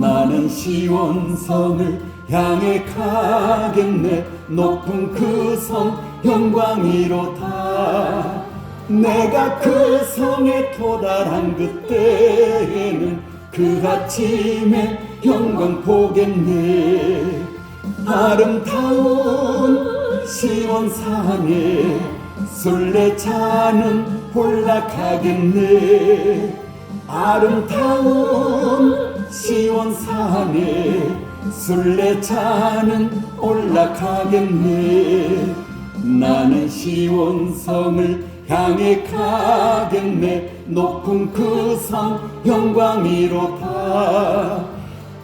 나는 시원성을 향해 가겠네. 높은 그 성 영광이로다. 내가 그 성에 도달한 그때에는 그 아침에 영광 보겠네. 아름다운 시원산에 술래차는 올라가겠네. 아름다운 시원산에 술래차는 올라가겠네. 나는 시원성을 향해 가겠네. 높은 그 성 영광이로다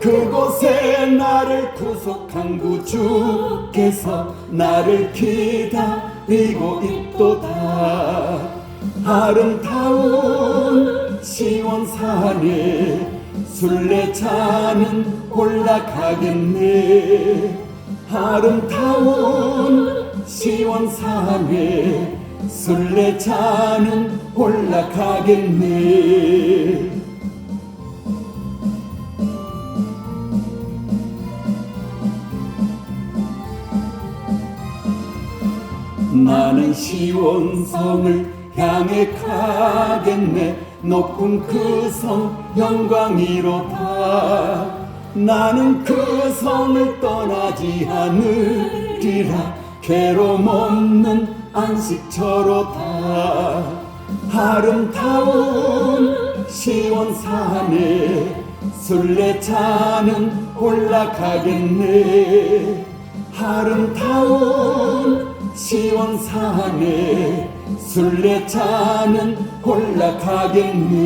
그곳에 나를 구속한 구주께서 나를 기다리고 있도다. 아름다운 시원산에 술래차는 올라가겠네. 아름다운 시원산에 술래차는 올라가겠네. 나는 시원성을 향해 가겠네. 높은 그 성 영광이로다. 나는 그 성을 떠나지 않으리라. 괴로움 없는 안식처로다. 아름다운 시원산에 술래차는 올라가겠네 아름다운 시원산에 술래차는 올라가겠네